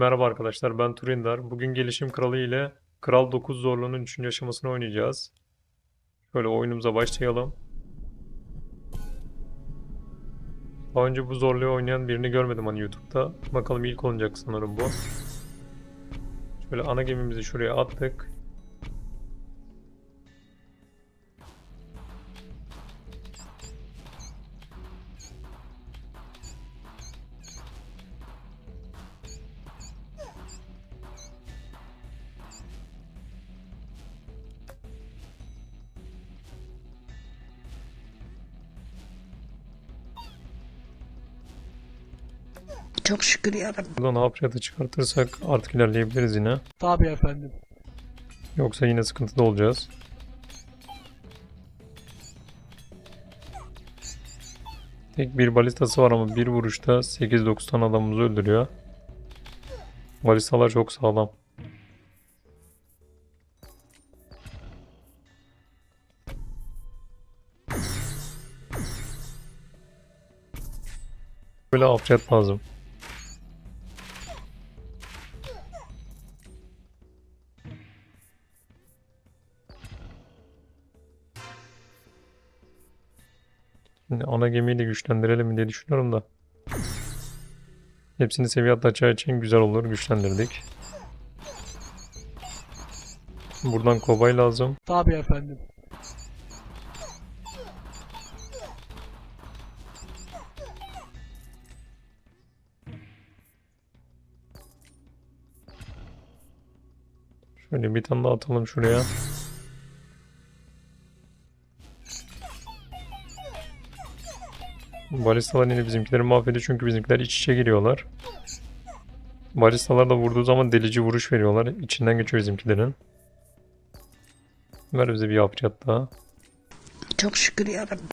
Merhaba arkadaşlar ben Turindar. Bugün Gelişim Kralı ile Kral 9 zorluğunun 3. aşamasını oynayacağız. Şöyle oyunumuza başlayalım. Daha önce bu zorluğu oynayan birini görmedim hani YouTube'da. Bakalım ilk olacak sanırım bu. Şöyle ana gemimizi şuraya attık. Şükür yarabbim. Buradan hafriyatı çıkartırsak artık ilerleyebiliriz yine. Tabii efendim. Yoksa yine sıkıntıda olacağız. Tek bir balistası var ama bir vuruşta 8-9 tane adamımızı öldürüyor. Balistalar çok sağlam. Böyle hafriyat lazım. Şimdi ana gemiyi de güçlendirelim diye düşünüyorum da. Hepsini seviye atlatacağı için güzel olur. Güçlendirdik. Buradan kobay lazım. Tabii efendim. Şöyle bir tane daha atalım şuraya. Balistalar yine bizimkileri mahvediyor çünkü bizimkiler iç içe giriyorlar. Balistalar da vurduğu zaman delici vuruş veriyorlar. İçinden geçiyor bizimkilerin. Ver bize bir hafriyat daha. Çok şükür yarabbim.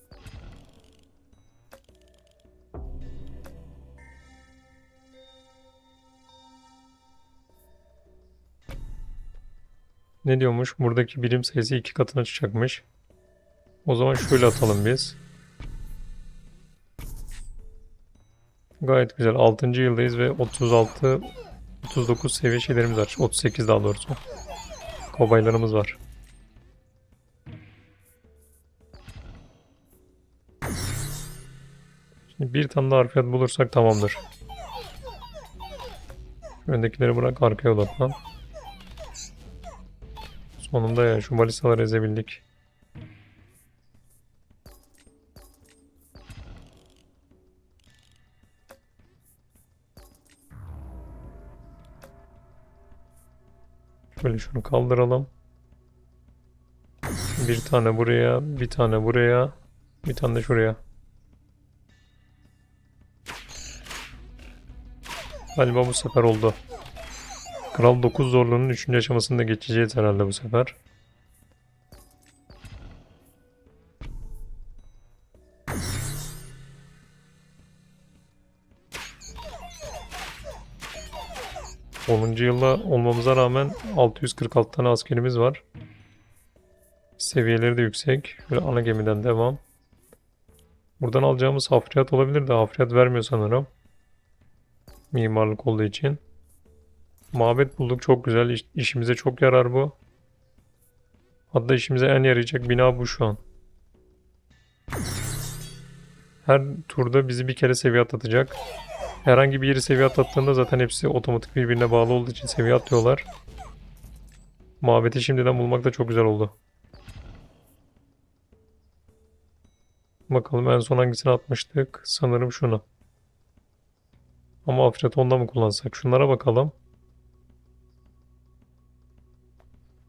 Ne diyormuş? Buradaki birim sayısı iki katına çıkacakmış. O zaman şöyle atalım biz. Gayet güzel. 6. yıldayız ve 36 39 seviye şeylerimiz var. 38 daha doğrusu. Kobaylarımız var. Şimdi bir tane daha harfiyat bulursak tamamdır. Öndekileri bırak arkaya odaklan. Sonunda ya şu balistaları ezebildik. Şöyle şunu kaldıralım. Bir tane buraya, bir tane buraya, bir tane de şuraya. Galiba bu sefer oldu. Kral 9 zorluğunun 3. aşamasında geçeceğiz herhalde bu sefer. Onuncu yılda olmamıza rağmen 646 tane askerimiz var. Seviyeleri de yüksek. Şöyle ana gemiden devam. Buradan alacağımız hafriyat olabilir de hafriyat vermiyor sanırım. Mimarlık olduğu için. Mabet bulduk çok güzel. İş- işimize çok yarar bu. Hatta işimize en yarayacak bina bu şu an. Her turda bizi bir kere seviye atlatacak. Herhangi bir yeri seviye atlattığında zaten hepsi otomatik birbirine bağlı olduğu için seviye atlıyorlar. Mabeti şimdiden bulmak da çok güzel oldu. Bakalım en son hangisini atmıştık? Sanırım şunu. Ama Afret onda mı kullansak? Şunlara bakalım.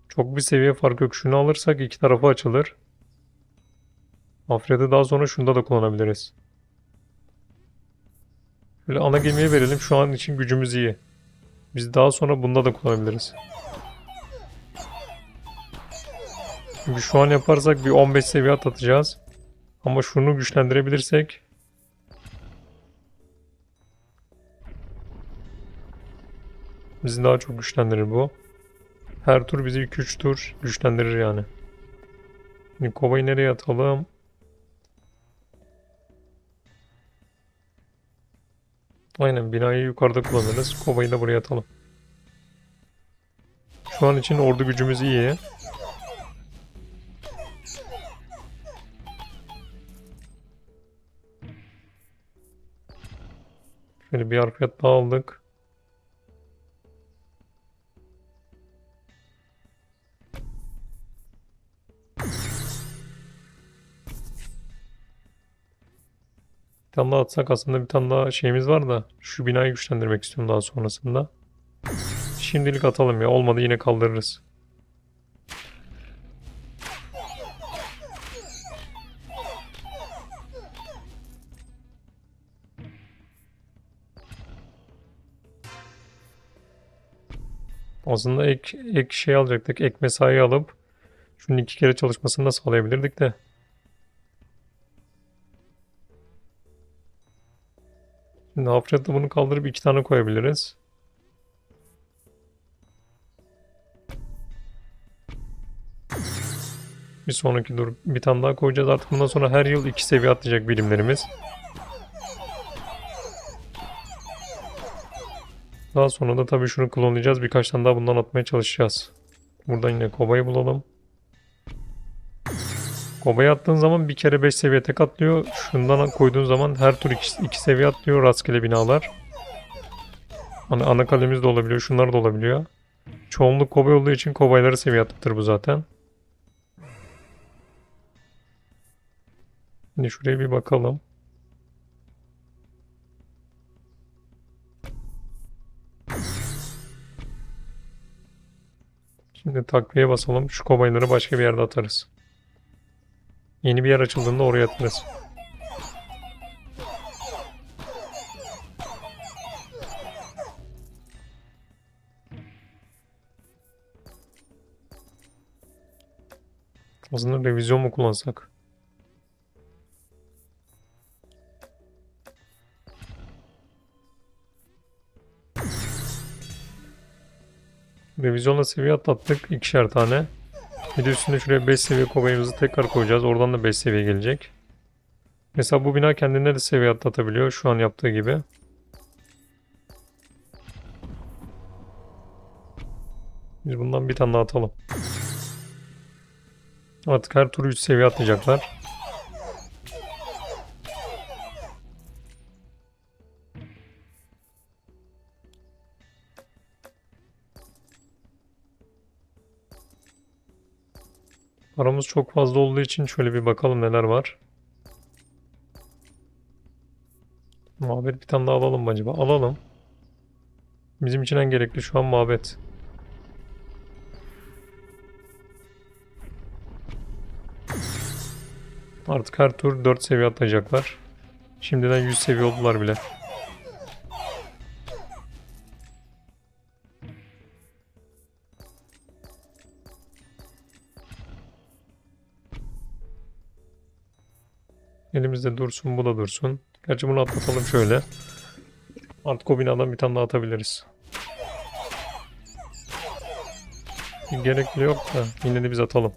Çok bir seviye farkı yok. Şunu alırsak iki tarafı açılır. Afret'i daha sonra şunda da kullanabiliriz. Böyle ana gemiye verelim. Şu an için gücümüz iyi. Biz daha sonra bunda da kullanabiliriz. Çünkü şu an yaparsak bir 15 seviye atlatacağız. Ama şunu güçlendirebilirsek bizi daha çok güçlendirir bu. Her tur bizi 2-3 tur güçlendirir yani. Şimdi kovayı nereye atalım? Aynen binayı yukarıda kullanırız. Kobayı da buraya atalım. Şu an için ordu gücümüz iyi. Şöyle bir harfiyat daha aldık. Tane daha atsak aslında bir tane daha şeyimiz var da şu binayı güçlendirmek istiyorum daha sonrasında. Şimdilik atalım ya olmadı yine kaldırırız. Aslında ek, ek şey alacaktık. Ek mesai alıp şunun iki kere çalışmasını da sağlayabilirdik de. Şimdi bunu kaldırıp iki tane koyabiliriz. Bir sonraki dur bir tane daha koyacağız artık bundan sonra her yıl iki seviye atlayacak birimlerimiz. Daha sonra da tabii şunu klonlayacağız. Birkaç tane daha bundan atmaya çalışacağız. Buradan yine kobayı bulalım. Kobayı attığın zaman bir kere 5 seviye tek atlıyor. Şundan koyduğun zaman her tur 2 seviye atlıyor rastgele binalar. Hani ana kalemiz de olabiliyor. Şunlar da olabiliyor. Çoğunluk kobay olduğu için kobayları seviye atlatır bu zaten. Şimdi şuraya bir bakalım. Şimdi takviye basalım. Şu kobayları başka bir yerde atarız. Yeni bir yer açıldığında oraya atarız. Aslında revizyon mu kullansak? Revizyonla seviye atlattık. ikişer tane. Bir de üstüne şuraya 5 seviye kobayımızı tekrar koyacağız. Oradan da 5 seviye gelecek. Mesela bu bina kendine de seviye atlatabiliyor. Şu an yaptığı gibi. Biz bundan bir tane daha atalım. Artık her tur 3 seviye atlayacaklar. Paramız çok fazla olduğu için şöyle bir bakalım neler var. Mabet bir tane daha alalım acaba? Alalım. Bizim için en gerekli şu an mabet. Artık her tur 4 seviye atlayacaklar. Şimdiden 100 seviye oldular bile. Elimizde dursun bu da dursun. Gerçi bunu atlatalım şöyle. Artık o binadan bir tane daha atabiliriz. Gerekli yok da yine de biz atalım.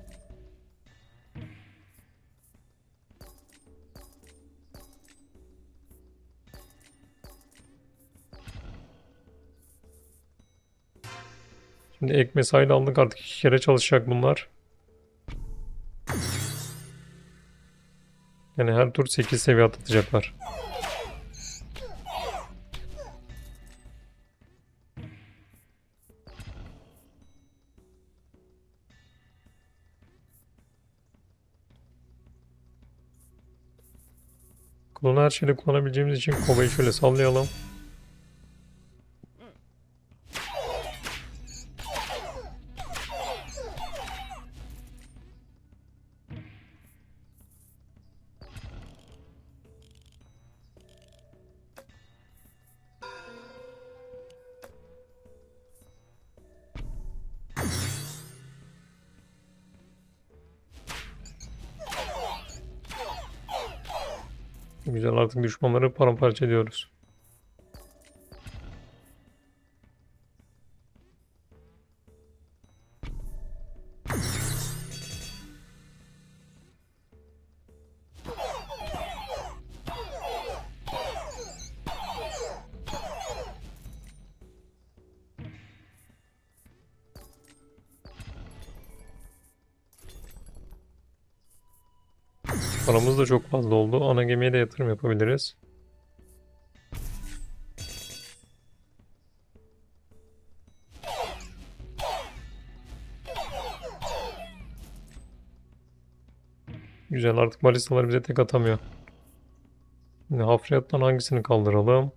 Şimdi ek mesaili aldık artık iki kere çalışacak bunlar. Yani her tur 8 seviye atlatacaklar. Klonu her şeyde kullanabileceğimiz için kobayı şöyle sallayalım. Artık düşmanları paramparça ediyoruz. Paramız da çok fazla oldu. Ana gemiye de yatırım yapabiliriz. Güzel artık balistalar bize tek atamıyor. Şimdi hafriyattan hangisini kaldıralım?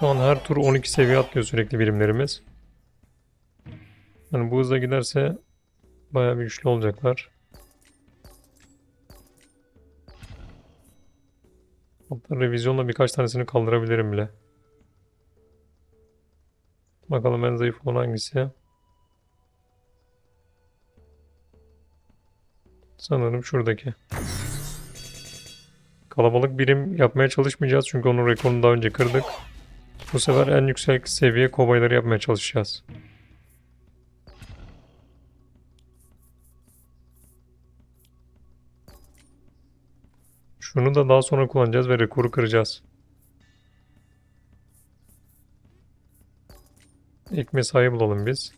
Şu an her tur 12 seviye atlıyor sürekli birimlerimiz. Yani bu hızla giderse bayağı bir güçlü olacaklar. Hatta revizyonla birkaç tanesini kaldırabilirim bile. Bakalım en zayıf olan hangisi? Sanırım şuradaki. Kalabalık birim yapmaya çalışmayacağız çünkü onun rekorunu daha önce kırdık. Bu sefer en yüksek seviye kobayları yapmaya çalışacağız. Şunu da daha sonra kullanacağız ve rekoru kıracağız. İlk mesai bulalım biz.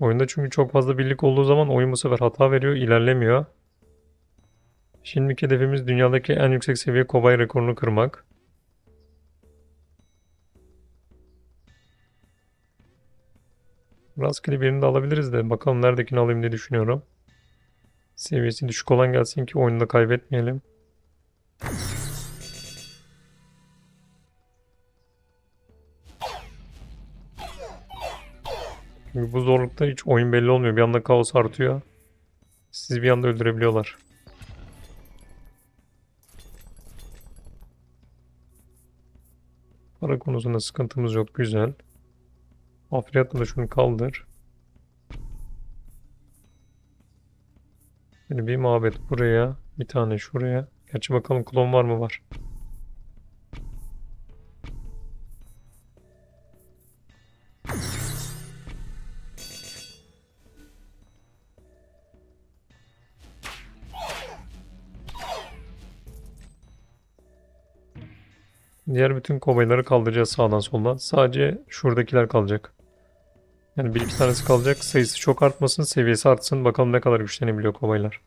Oyunda çünkü çok fazla birlik olduğu zaman oyun bu sefer hata veriyor, ilerlemiyor. Şimdiki hedefimiz dünyadaki en yüksek seviye kobay rekorunu kırmak. Rastgele birini de alabiliriz de bakalım neredekini alayım diye düşünüyorum. Seviyesi düşük olan gelsin ki oyunu da kaybetmeyelim. Çünkü bu zorlukta hiç oyun belli olmuyor. Bir anda kaos artıyor. Sizi bir anda öldürebiliyorlar. Para konusunda sıkıntımız yok. Güzel. Afriyatla da şunu kaldır. Şimdi bir mabet buraya. Bir tane şuraya. Gerçi bakalım klon var mı var. Diğer bütün kobayları kaldıracağız sağdan soldan. Sadece şuradakiler kalacak. Yani bir iki tanesi kalacak. Sayısı çok artmasın, seviyesi artsın. Bakalım ne kadar güçlenebiliyor kobaylar.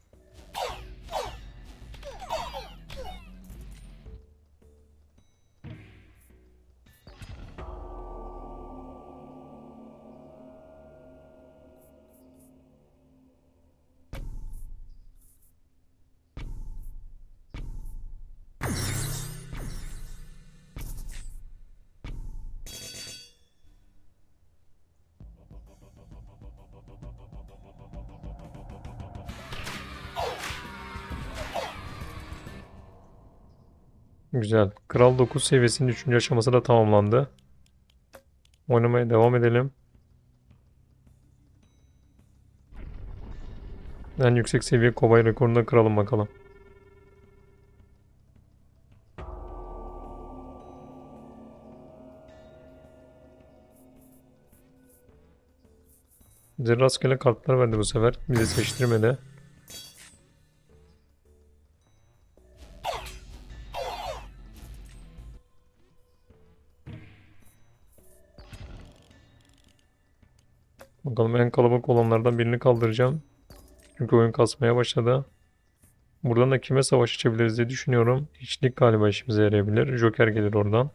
Güzel. Kral 9 seviyesinin 3. aşaması da tamamlandı. Oynamaya devam edelim. En yüksek seviye kobay rekorunu kıralım bakalım. Bize rastgele kartlar verdi bu sefer. Bizi seçtirmedi. Bakalım en kalabalık olanlardan birini kaldıracağım. Çünkü oyun kasmaya başladı. Buradan da kime savaş açabiliriz diye düşünüyorum. Hiçlik galiba işimize yarayabilir. Joker gelir oradan.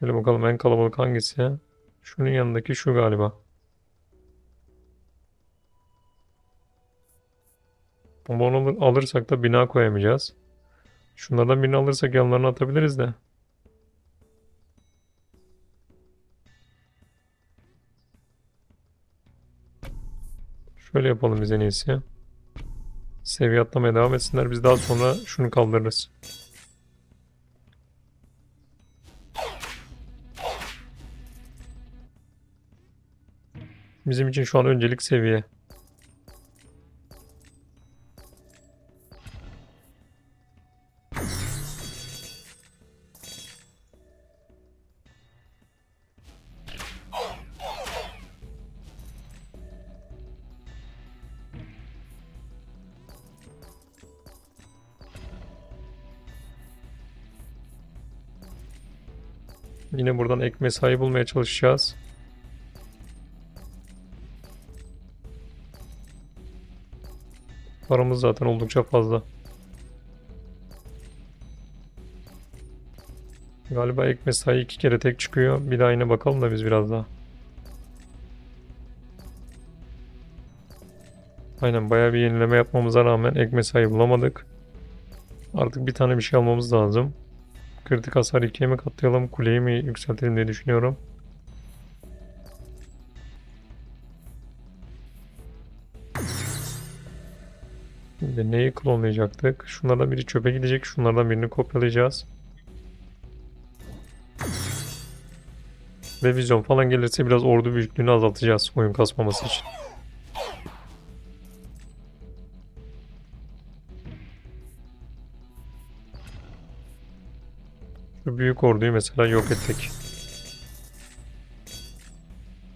Şöyle bakalım en kalabalık hangisi? Şunun yanındaki şu galiba. Ama onu alır- alırsak da bina koyamayacağız. Şunlardan birini alırsak yanlarına atabiliriz de. Şöyle yapalım biz en iyisi. Seviye atlamaya devam etsinler. Biz daha sonra şunu kaldırırız. Bizim için şu an öncelik seviye. Yine buradan ek mesai bulmaya çalışacağız. Paramız zaten oldukça fazla. Galiba ek mesai iki kere tek çıkıyor. Bir daha yine bakalım da biz biraz daha. Aynen bayağı bir yenileme yapmamıza rağmen ek mesai bulamadık. Artık bir tane bir şey almamız lazım. Kritik hasar ikiye mi katlayalım, kuleyi mi yükseltelim diye düşünüyorum. Şimdi neyi klonlayacaktık? Şunlardan biri çöpe gidecek, şunlardan birini kopyalayacağız. Ve vizyon falan gelirse biraz ordu büyüklüğünü azaltacağız oyun kasmaması için. Büyük orduyu mesela yok ettik.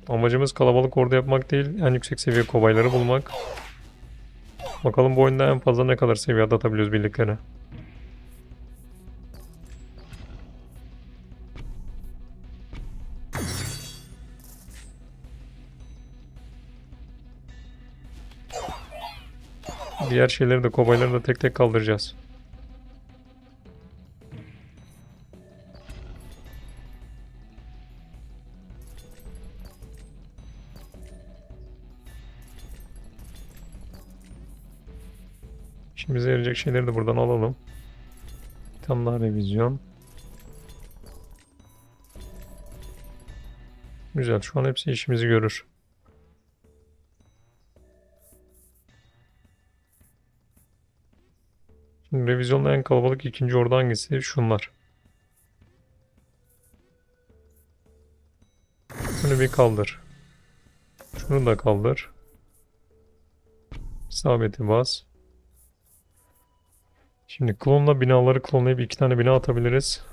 Amacımız kalabalık ordu yapmak değil, en yüksek seviye kobayları bulmak. Bakalım bu oyunda en fazla ne kadar seviye atlatabiliyoruz birliklerine. Diğer şeyleri de kobayları da tek tek kaldıracağız. İşimize yarayacak şeyleri de buradan alalım. Bir tane daha revizyon. Güzel. Şu an hepsi işimizi görür. Şimdi revizyonda en kalabalık ikinci ordu hangisi? Şunlar. Şunu bir kaldır. Şunu da kaldır. İsabeti bas. Şimdi klonla binaları klonlayıp iki tane bina atabiliriz.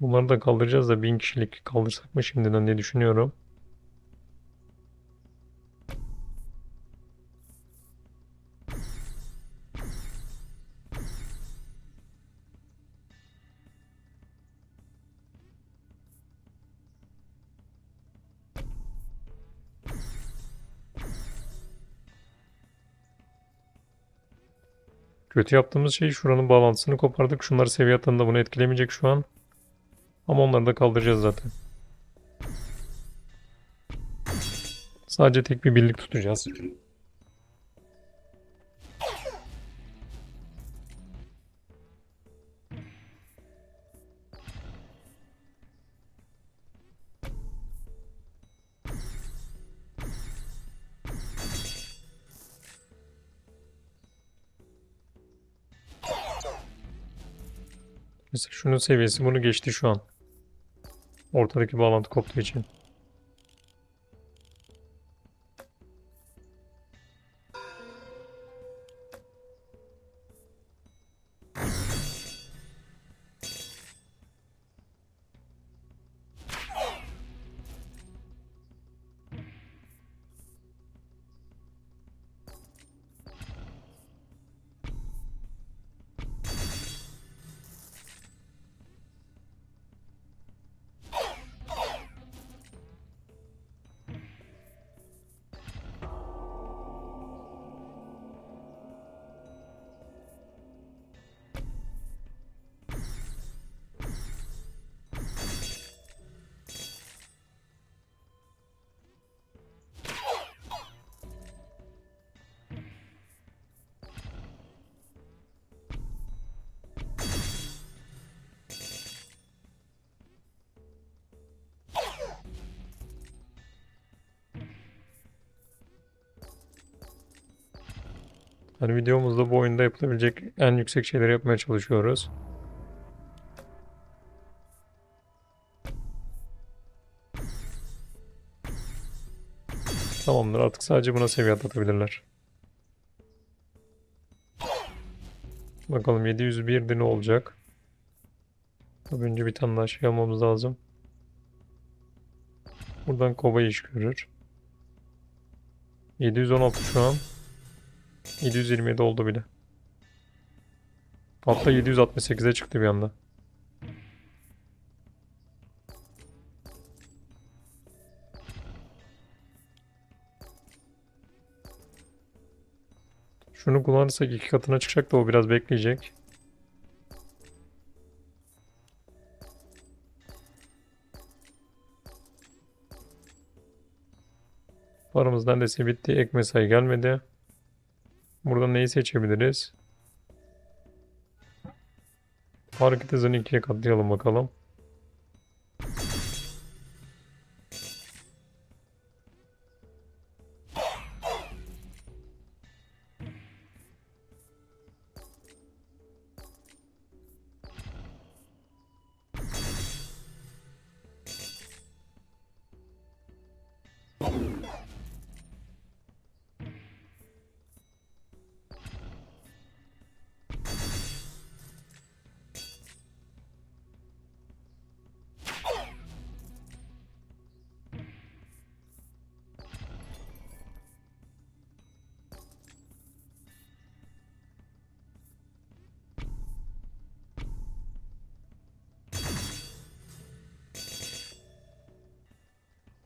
Bunları da kaldıracağız da bin kişilik kaldırsak mı şimdiden diye düşünüyorum. Kötü yaptığımız şey şuranın bağlantısını kopardık. Şunları seviye atında bunu etkilemeyecek şu an. Ama onları da kaldıracağız zaten. Sadece tek bir birlik tutacağız. Mesela şunun seviyesi bunu geçti şu an. Ortadaki bağlantı koptuğu için. Hani videomuzda bu oyunda yapılabilecek en yüksek şeyleri yapmaya çalışıyoruz. Tamamdır artık sadece buna seviye atlatabilirler. Bakalım 701'de ne olacak? Tabii önce bir tane daha şey almamız lazım. Buradan kova iş görür. 716 şu an. 727 oldu bile. Hatta 768'e çıktı bir anda. Şunu kullanırsak iki katına çıkacak da o biraz bekleyecek. Paramız neredeyse bitti. Ek mesai gelmedi. Burada neyi seçebiliriz? Hareket hızını ikiye katlayalım bakalım.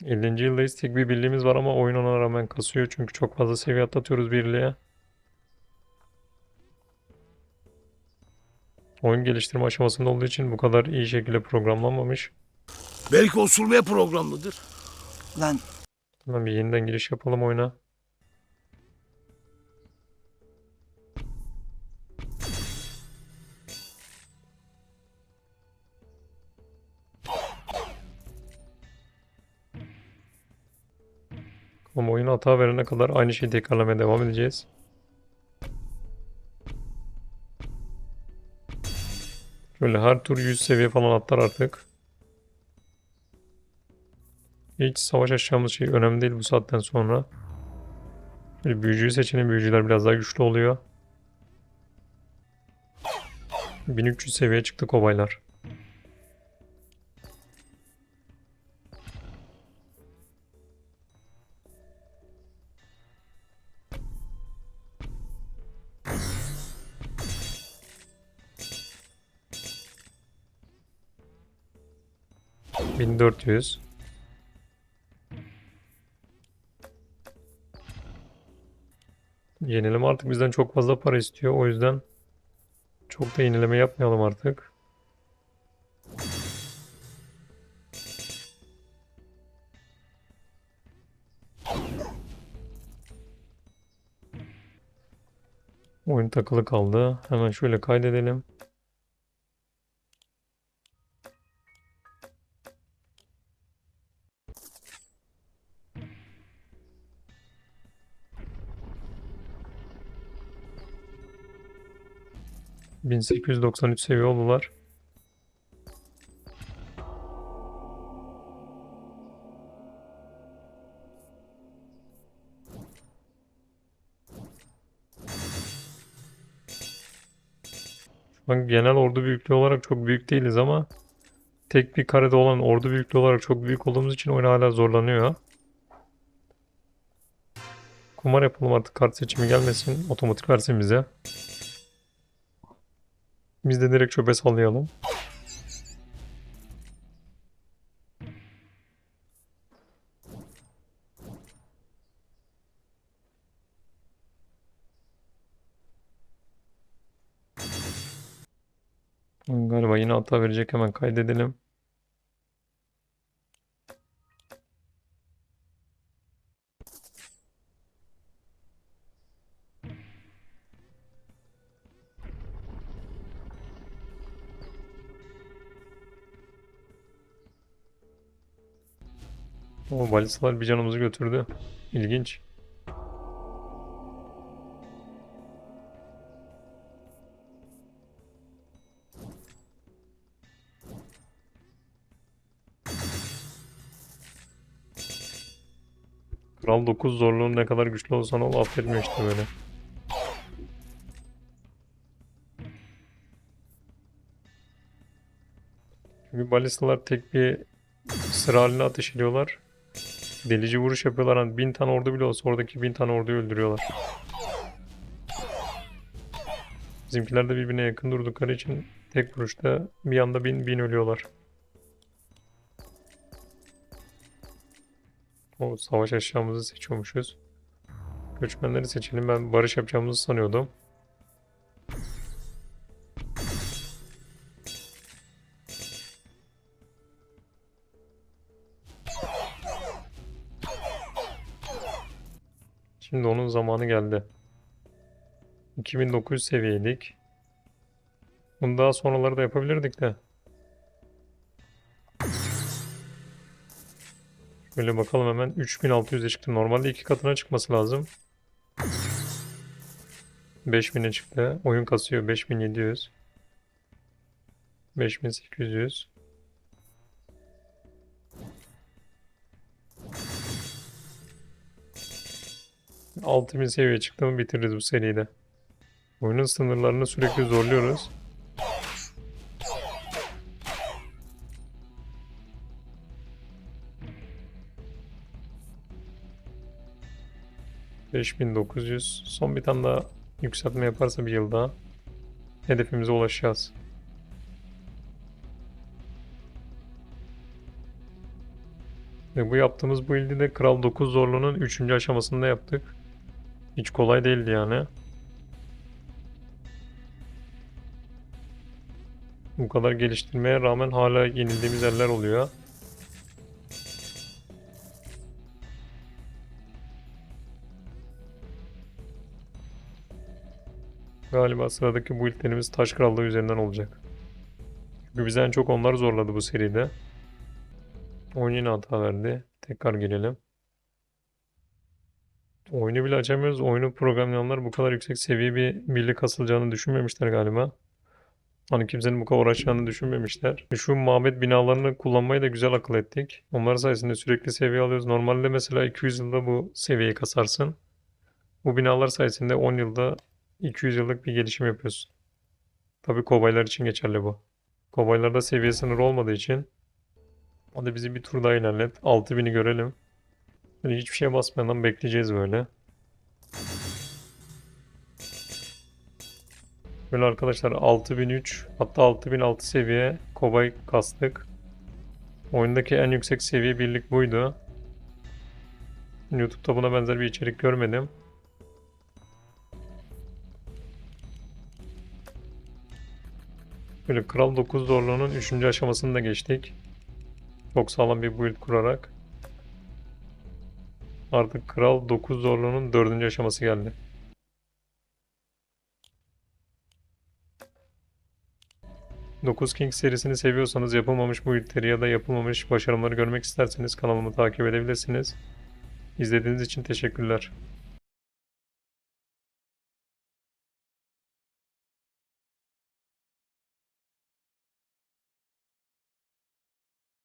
50. yıldayız. Tek bir birliğimiz var ama oyun ona rağmen kasıyor. Çünkü çok fazla seviye atlatıyoruz birliğe. Oyun geliştirme aşamasında olduğu için bu kadar iyi şekilde programlanmamış. Belki osurmaya programlıdır. Lan Hemen bir yeniden giriş yapalım oyuna. Ama oyun hata verene kadar aynı şeyi tekrarlamaya devam edeceğiz. Şöyle her tur 100 seviye falan atlar artık. Hiç savaş açacağımız şey önemli değil bu saatten sonra. Böyle büyücüyü seçelim. Büyücüler biraz daha güçlü oluyor. 1300 seviyeye çıktı kobaylar. Bin dört yüz. Yenileme artık bizden çok fazla para istiyor. O yüzden çok da yenileme yapmayalım artık. Oyun takılı kaldı. Hemen şöyle kaydedelim. ...1893 seviye oldular. Şu an genel ordu büyüklüğü olarak çok büyük değiliz ama... ...tek bir karede olan ordu büyüklüğü olarak çok büyük olduğumuz için oyun hala zorlanıyor. Kumar yapalım artık kart seçimi gelmesin. Otomatik versin bize. Biz de direkt çöpe sallayalım. Galiba yine hata verecek hemen kaydedelim. balistalar bir canımızı götürdü. İlginç. Kral 9 zorluğun ne kadar güçlü olsan ol affetmiyor işte böyle. Çünkü balistalar tek bir sıra haline ateş ediyorlar. Delici vuruş yapıyorlar. Hani bin tane ordu bile olsa oradaki bin tane orduyu öldürüyorlar. Bizimkiler de birbirine yakın durdukları için tek vuruşta bir anda bin bin ölüyorlar. O savaş eşyamızı seçiyormuşuz. Göçmenleri seçelim. Ben barış yapacağımızı sanıyordum. Şimdi onun zamanı geldi. 2900 seviyeydik. Bunu daha sonraları da yapabilirdik de. Şöyle bakalım hemen 3600'e çıktı. Normalde iki katına çıkması lazım. 5000'e çıktı. Oyun kasıyor 5700. 5800. Altı bin seviye çıktı mı bitiririz bu seride. Oyunun sınırlarını sürekli zorluyoruz. ...5900... Son bir tane daha yükseltme yaparsa bir yıl daha... ...hedefimize ulaşacağız. Ve bu yaptığımız bu ildi de Kral 9 zorluğunun 3. aşamasında yaptık. Hiç kolay değildi yani. Bu kadar geliştirmeye rağmen hala yenildiğimiz yerler oluyor. Galiba sıradaki bu ilklerimiz Taş Krallığı üzerinden olacak. Çünkü bizi en çok onlar zorladı bu seride. Oyun yine hata verdi. Tekrar gelelim. Oyunu bile açamıyoruz. Oyunu programlayanlar bu kadar yüksek seviye bir birlik kasılacağını düşünmemişler galiba. Hani kimsenin bu kadar uğraşacağını düşünmemişler. Şu mabet binalarını kullanmayı da güzel akıl ettik. Onlar sayesinde sürekli seviye alıyoruz. Normalde mesela 200 yılda bu seviyeyi kasarsın. Bu binalar sayesinde 10 yılda 200 yıllık bir gelişim yapıyorsun. Tabii kobaylar için geçerli bu. Kobaylarda seviye sınırı olmadığı için Hadi bizi bir tur daha ilerlet. 6000'i görelim. Böyle hiçbir şeye basmadan bekleyeceğiz böyle. Böyle arkadaşlar 6003 hatta 6006 seviye kobay kastık. Oyundaki en yüksek seviye birlik buydu. YouTube'da buna benzer bir içerik görmedim. Böyle Kral 9 zorluğunun 3. aşamasını da geçtik. Çok sağlam bir build kurarak. Artık Kral 9 zorluğunun 4. aşaması geldi. Dokuz King serisini seviyorsanız yapılmamış buildleri ya da yapılmamış başarımları görmek isterseniz kanalımı takip edebilirsiniz. İzlediğiniz için teşekkürler.